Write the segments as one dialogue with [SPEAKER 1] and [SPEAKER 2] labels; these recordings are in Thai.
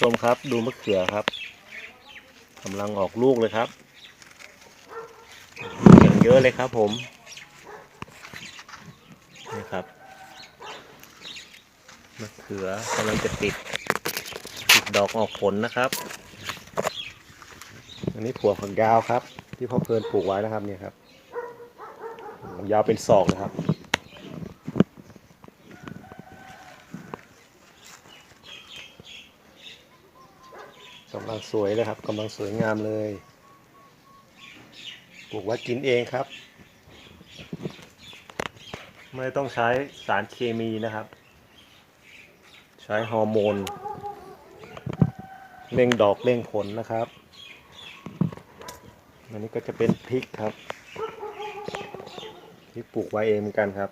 [SPEAKER 1] ชมครับดูมะเขือครับกำลังออกลูกเลยครับอย่างเยอะเลยครับผมนี่ครับมะเขือกำลังจะติดติดดอกออกผลนะครับ อันนี้ถั่วฝักยาวครับ ที่พ่อเพลินปลูกไว้นะครับเนี่ยครับยาวเป็นศอกนะครับ กำลัง สวยเลยครับกำลังสวยงามเลยปลูกไว้กินเองครับ ไม่ต้องใช้สารเคมีนะครับ ใช้ฮอร์โมนเร่งดอกเร่งผลนะครับอันนี้ก็จะเป็นพริกครับที่ปลูกไว้เองเหมือนกันครับ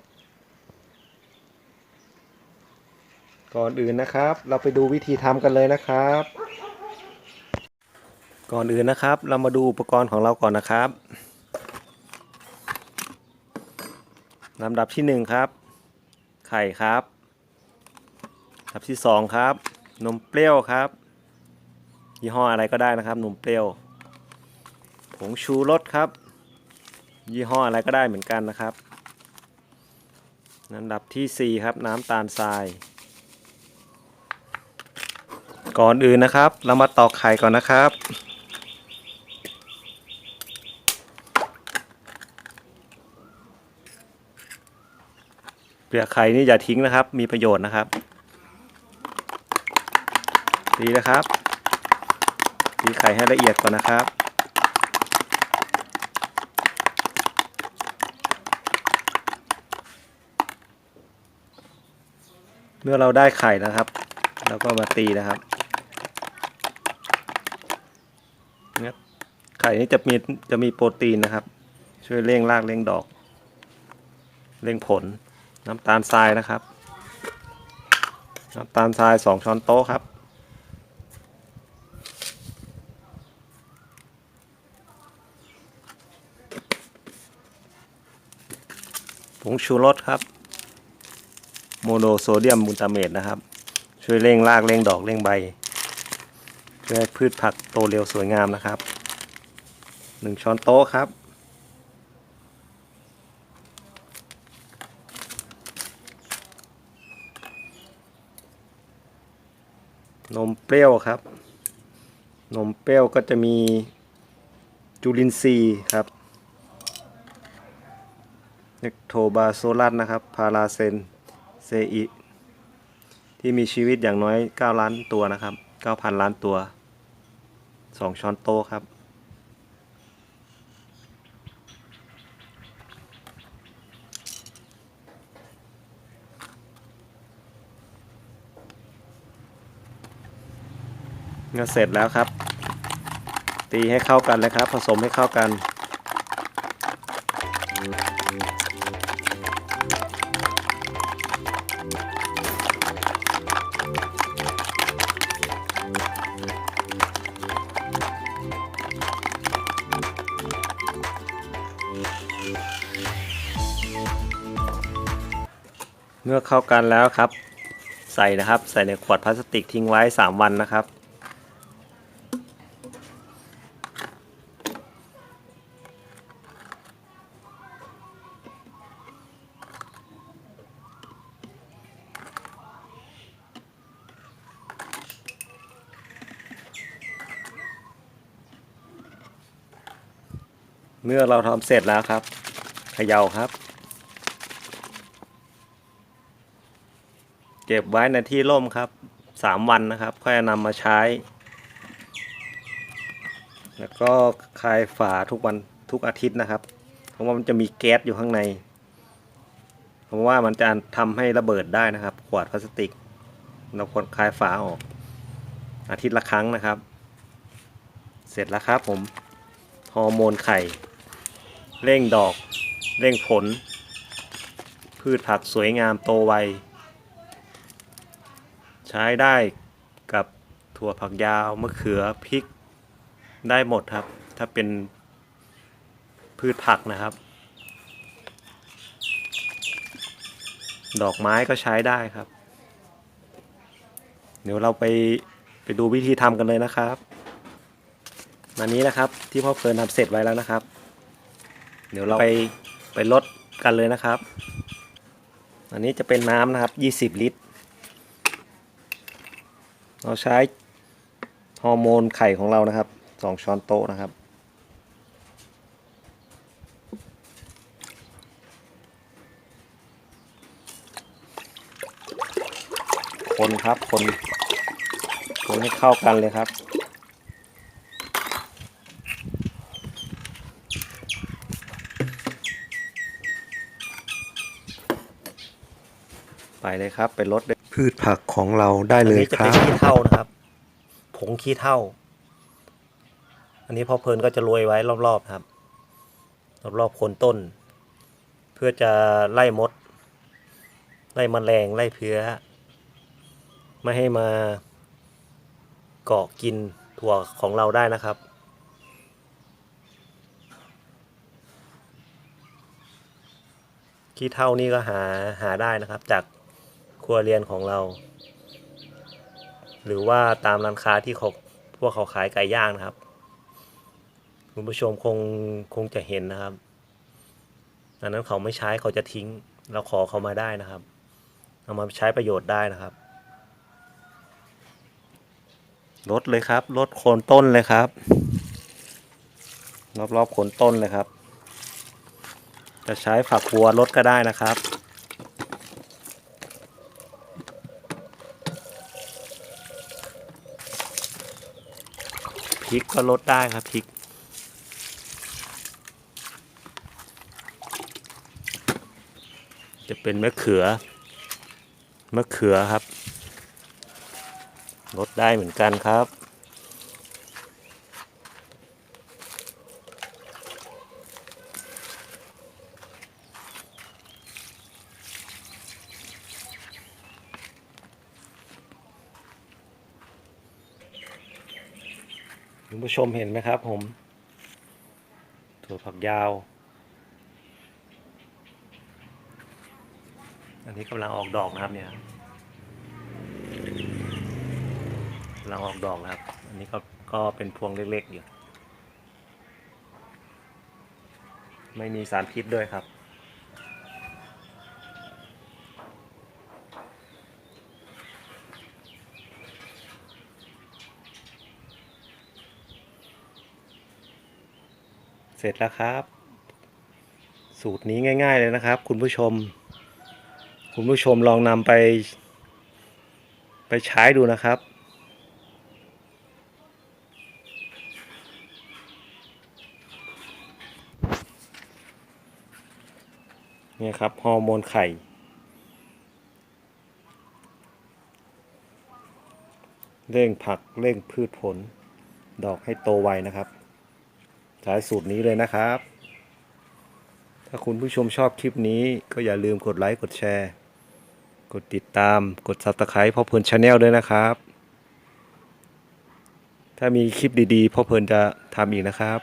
[SPEAKER 1] ก่อนอื่นนะครับ เราไปดูวิธีทำกันเลยนะครับ ก่อนอื่นนะครับ เรามาดูอุปกรณ์ของเราก่อนนะครับลำดับที่หนึ่งครับ ไข่ครับลำดับที่สองครับ นมเปรี้ยวครับ ยี่ห้ออะไรก็ได้นะครับ นมเปรี้ยว ผงชูรสครับ ยี่ห้ออะไรก็ได้เหมือนกันนะครับลำดับที่สี่ครับ น้ำตาลทราย ก่อนอื่นนะครับ เรามาตอกไข่ก่อนนะครับ เปลือกไข่นี่อย่าทิ้งนะครับ มีประโยชน์นะครับตีนะครับตีไข่ให้ละเอียดก่อนนะครับ เมื่อเราได้ไข่นะครับเราก็มาตีนะครับเนี่ยไข่นี้จะมีจะมีโปรตีนนะครับ ช่วยเร่งรากเร่งดอก เร่งผล น้ำตาลทรายนะครับ น้ำตาลทรายสองช้อนโต๊ะครับ ผงชูรสครับ โมโนโซเดียมบูตาเมตนะครับ ช่วยเร่งรากเร่งดอกเร่งใบช่วยให้พืชผักโตเร็วสวยงามนะครับหนึ่งช้อนโต๊ะครับ นมเปรี้ยวครับ นมเปรี้ยวก็จะมีจุลินทรีย์ครับเนกโทบาโซลัสนะครับ พาราเซนเซอิที่มีชีวิตอย่างน้อย 9 ล้านตัวนะครับ 9,000 ล้านตัว 2 ช้อนโต๊ะครับ ก็เสร็จแล้วครับ ตีให้เข้ากันเลยครับ ผสมให้เข้ากัน เมื่อเข้ากันแล้วครับ ใส่นะครับ ใส่ในขวดพลาสติกทิ้งไว้ 3 วันนะครับ เมื่อเราทำเสร็จแล้วครับเขย่าครับ เก็บไว้ในที่ร่มครับสามวันนะครับ ค่อยนำมาใช้ แล้วก็คลายฝาทุกวันทุกอาทิตย์นะครับ เพราะว่ามันจะมีแก๊สอยู่ข้างใน เพราะว่ามันจะทำให้ระเบิดได้นะครับ ขวดพลาสติก เราควรคลายฝาออก อาทิตย์ละครั้งนะครับ เสร็จแล้วครับผมฮอร์โมนไข่ เร่งดอก เร่งผล พืชผักสวยงามโตไว ใช้ได้กับถั่วผักยาวมะเขือพริกได้หมดครับ ถ้าเป็นพืชผักนะครับ ดอกไม้ก็ใช้ได้ครับ เดี๋ยวเราไปไปดูวิธีทำกันเลยนะครับอันนี้นะครับที่พ่อเพลินทำเสร็จไว้แล้วนะครับ เดี๋ยวเราไปไปลดกันเลยนะครับ อันนี้จะเป็นน้ำนะครับ 20 ลิตร เราใช้ฮอร์โมนไข่ของเรานะครับ 2 ช้อนโต๊ะนะครับ คนครับคนคนให้เข้ากันเลยครับ ไปเลยครับ ไปลดเลยพืชผักของเราได้เลย
[SPEAKER 2] จะ
[SPEAKER 1] ครั
[SPEAKER 2] เป็น
[SPEAKER 1] บ
[SPEAKER 2] ขี้เท่านะครับ ผงขี้เท่า อันนี้พ่อเพลินก็จะโรยไว้รอบๆครับ รอบๆโคนต้น เพื่อจะไล่มด ไล่มแมลงไล่เพี้ยไม่ให้มาเกาะกินถั่วของเราได้นะครับขี้เท่านี่ก็หาหาได้นะครับ จากค รัวเรือนของเรา หรือว่าตามร้านค้าที่เขาพวกเขาขายไก่ย่างนะครับ คุณผู้ชมคงคงจะเห็นนะครับอันนั้นเขาไม่ใช้เขาจะทิ้ง เราขอเขามาได้นะครับ เอามาใช้ประโยชน์ได้นะครับ
[SPEAKER 1] ลดเลยครับลดโคนต้นเลยครับ รอบๆโคนต้นเลยครับ จะใช้ฝักบัวลดก็ได้นะครับ พริกก็ลดได้ครับพริก จะเป็นมะเขือมะเขือครับลดได้เหมือนกันครับ คุณผู้ชมเห็นไหมครับผม ถั่วฝักยาว อันนี้กำลังออกดอกนะครับเนี่ยกำลังออกดอกนะครับ อันนี้ก็ก็เป็นพวงเล็กๆอยู่ ไม่มีสารพิษด้วยครับ เสร็จแล้วครับ สูตรนี้ง่าย ๆเลยนะครับ คุณผู้ชม คุณผู้ชมลองนำไป ไปใช้ดูนะครับเนี่ยครับฮอร์โมนไข่ เร่งผักเร่งพืชผล ดอกให้โตไวนะครับ ใช้สูตรนี้เลยนะครับ ถ้าคุณผู้ชมชอบคลิปนี้ก็อย่าลืมกดไลค์กดแชร์ กดติดตามกด Subscribe พ่อเพลินชาแนลด้วยนะครับ ถ้ามีคลิปดีๆพ่อเพลินจะทำอีกนะครับ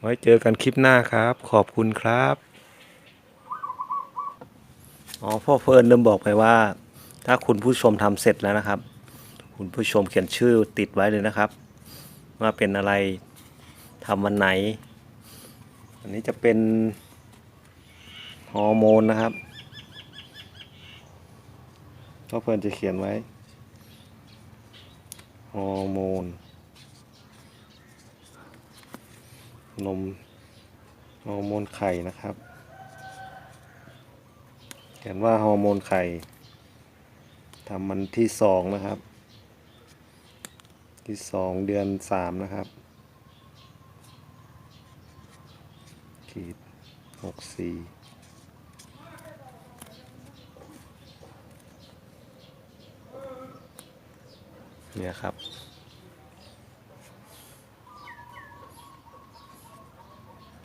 [SPEAKER 1] ไว้เจอกันคลิปหน้าครับ ขอบคุณครับ อ๋อพ่อเพลินลืมบอกไปว่า ถ้าคุณผู้ชมทำเสร็จแล้วนะครับ คุณผู้ชมเขียนชื่อติดไว้เลยนะครับ ว่าเป็นอะไรทำวันไหน อันนี้จะเป็นฮอร์โมนนะครับก็เพื่อนจะเขียนไว้ฮอร์โมนนมฮอร์โมนไข่นะครับ เขียนว่าฮอร์โมนไข่ทำมันที่สองนะครับ ที่สองเดือนสามนะครับ ขีดหกสี่เนี่ยครับ